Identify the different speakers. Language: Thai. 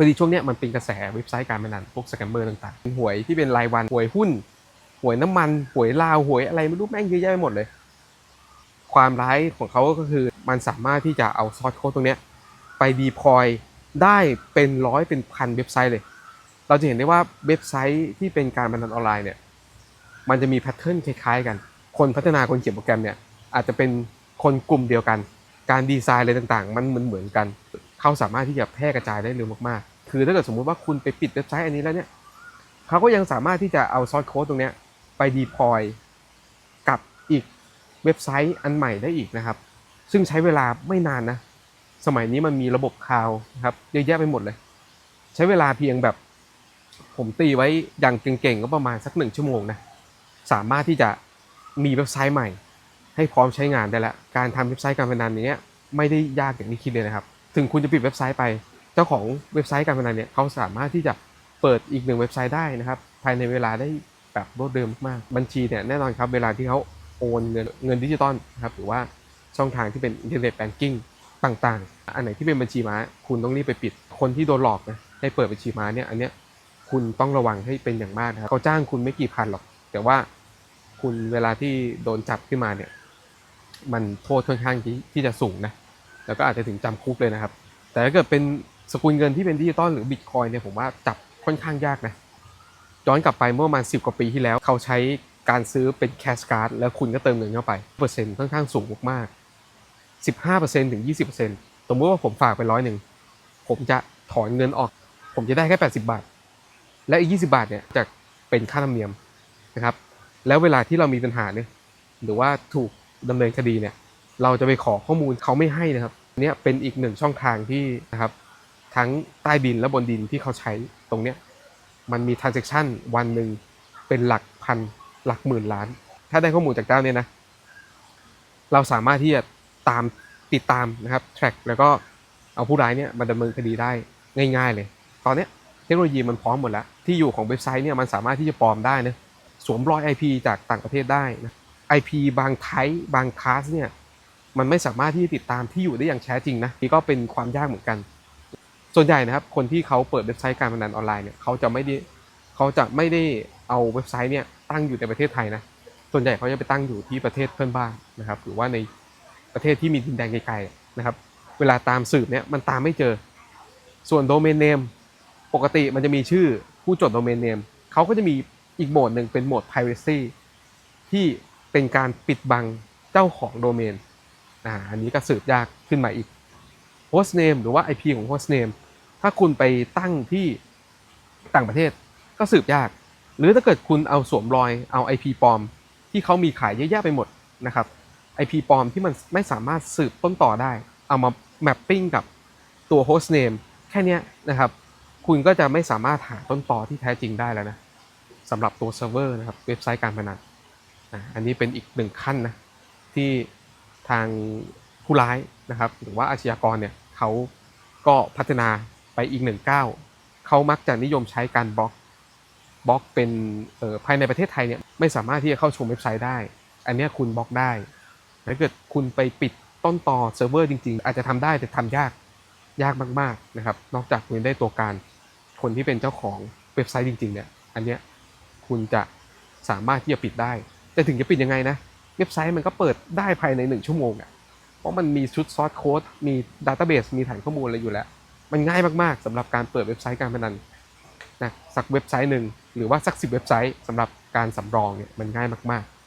Speaker 1: พอดีช่วงเนี้ยมันเป็นกระแสเว็บไซต์การพนันพวกสแกมเมอร์ต่างๆหวยที่เป็นรายวันหวยหุ้นหวยน้ำมันหวยลาวหวยอะไรไม่รู้แม่งเยอะแยะไปหมดเลย ความร้ายของเขาก็คือมันสามารถที่จะเอาซอสโค้ดตรงเนี้ยไปดีพอยได้เป็นร้อยเป็นพันเว็บไซต์เลย เราจะเห็นได้ว่าเว็บไซต์ที่เป็นการพนันออนไลน์เนี่ยมันจะมีแพทเทิร์นคล้ายๆกัน คนพัฒนาคนเขียนโปรแกรมเนี่ยอาจจะเป็นคนกลุ่มเดียวกัน การดีไซน์อะไรต่างๆ มันเหมือนเหมือนกัน เขาสามารถที่จะแพร่กระจายได้เร็วมากๆ คือถ้าเกิดสมมุติว่าคุณไปปิดเว็บไซต์อันนี้แล้วเนี่ยเขาก็ยังสามารถที่จะเอาซอสโค้ดตรงเนี้ยไปดีพอยกับอีกเว็บไซต์อันใหม่ได้อีกนะครับ ซึ่งใช้เวลาไม่นานนะ สมัยนี้มันมีระบบคลาวด์นะครับเยอะแยะไปหมดเลย ใช้เวลาเพียงแบบผมตีไว้อย่างเก่งๆก็ประมาณสักหนึ่งชั่วโมงนะ สามารถที่จะมีเว็บไซต์ใหม่ ให้พร้อมใช้งานได้แล้ว การทำเว็บไซต์การพนันเนี้ยไม่ได้ยากอย่างที่คิดเลยนะครับ ถึงคุณจะปิดเว็บไซต์ไป เจ้าของเว็บไซต์การพนันเนี่ยเขาสามารถที่จะเปิดอีกหนึ่งเว็บไซต์ได้นะครับภายในเวลาได้แบบรวดเร็วมากๆบัญชีเนี่ยแน่นอนครับเวลาที่เขาโอนเงินเงินดิจิตอลนะครับหรือว่าช่องทางที่เป็นอินเทอร์เน็ตแบงกิ้งต่างๆ อันไหนที่เป็นบัญชีม้า คุณต้องรีบไปปิด คนที่โดนหลอกนะให้เปิดบัญชีม้าเนี่ย อันเนี้ยคุณต้องระวังให้เป็นอย่างมากนะครับเขาจ้างคุณไม่กี่พันหรอก แต่ว่าคุณเวลาที่โดนจับขึ้นมาเนี่ย มันโทษค่อนข้างที่ที่จะสูงนะ แล้วก็อาจจะถึงจำคุกเลยนะครับ แต่ถ้าเกิดเป็นสกุลเงินที่เป็นดิจิตอลหรือบิตคอยเนี่ยผมว่าจับค่อนข้างยากนะย้อนกลับไปเมื่อประมาณ10 กว่าปีที่แล้ว เขาใช้การซื้อเป็นแคชการ์ดแล้วคุณก็เติมเงินเข้าไปเปอร์เซ็นต์ค่อนข้างสูงมากๆ15%ถึง 20%สมมติว่าผมฝากไปร้อยหนึ่งผมจะถอนเงินออก ผมจะได้แค่ 80 บาท และอีก 20 บาทเนี่ยจะเป็นค่าธรรมเนียมนะครับ แล้วเวลาที่เรามีปัญหาเนี่ยหรือว่าถูกดำเนินคดีเนี่ย เราจะไปขอข้อมูลเขาไม่ให้นะครับเนี่ยเป็นอีกหนึ่งช่องทางที่นะครับทั้งใต้ดินและบนดินที่เขาใช้ตรงเนี้ยมันมี transaction วันหนึ่งเป็นหลักพันหลักหมื่นล้าน ถ้าได้ข้อมูลจากเจ้าเนี่ยนะ เราสามารถที่จะตามติดตามนะครับ track แล้วก็เอาผู้ร้ายเนี่ยมาดำเนินคดีได้ง่าย ๆ เลย ตอนเนี้ยเทคโนโลยีมันพร้อมหมดแล้ว ที่อยู่ของเว็บไซต์เนี่ยมันสามารถที่จะปลอมได้นะสวมรอย IP จากต่างประเทศได้นะ IP บางไทป์บางคลาสเนี่ย มันไม่สามารถที่จะติดตามที่อยู่ได้อย่างแท้จริงนะนี่ก็เป็นความยากเหมือนกัน ส่วนใหญ่นะครับ คนที่เขาเปิดเว็บไซต์การพนันออนไลน์เนี่ยเขาจะไม่ได้เขาจะไม่ได้เอาเว็บไซต์เนี่ยตั้งอยู่ในประเทศไทยนะส่วนใหญ่เขาจะไปตั้งอยู่ที่ประเทศเพื่อนบ้านนะครับหรือว่าในประเทศที่มีดินแดนไกลๆนะครับ เวลาตามสืบเนี่ยมันตามไม่เจอ ส่วนโดเมนเนมปกติมันจะมีชื่อผู้จดโดเมนเนมเขาก็จะมีอีกโหมดหนึ่งเป็นโหมด privacy ที่เป็นการปิดบังเจ้าของโดเมน อ่าอันนี้ก็สืบยากขึ้นมาอีก host name หรือว่า IP ของ host name ถ้าคุณไปตั้งที่ต่างประเทศก็สืบยาก หรือถ้าเกิดคุณเอาสวมรอยเอา IP ปลอม ที่เขามีขายเยอะแยะไปหมดนะครับ IP ปลอมที่มันไม่สามารถสืบต้นต่อได้ เอามา mapping กับตัว host name แค่นี้นะครับ คุณก็จะไม่สามารถหาต้นต่อที่แท้จริงได้แล้วนะสำหรับตัวเซิร์ฟเวอร์นะครับเว็บไซต์การพนันอันนี้เป็นอีกหนึ่งขั้นนะที่ ทางผู้ร้ายนะครับหรือว่าอาชญากรเนี่ยเขาก็พัฒนาไปอีกหนึ่งก้าวเขามักจะนิยมใช้การบล็อกบล็อกเป็นภายในประเทศไทยเนี่ยไม่สามารถที่จะเข้าชมเว็บไซต์ได้ อันนี้คุณบล็อกได้ถ้าเกิดคุณไปปิดต้นต่อเซิร์ฟเวอร์จริงๆ อาจจะทำได้แต่ทำยากยากมากๆนะครับ นอกจากคุณได้ตัวการคนที่เป็นเจ้าของเว็บไซต์จริงๆเนี่ยอันเนี้ยคุณจะสามารถที่จะปิดได้ แต่ถึงจะปิดยังไงนะ เว็บไซต์มันก็เปิดได้ภายใน 1 ชั่วโมงอะ่ะ เพราะมันมีชุดซอสโค้ด มีดัตเตอร์เบสมีฐานข้อมูลอะไรอยู่แล้ว มันง่ายมากๆสำหรับการเปิดเว็บไซต์การพนันนะสักเว็บไซต์หนึ่งหรือว่าสักสิบเว็บไซต์สำหรับการสำรองเนี่ยมันง่ายมากๆ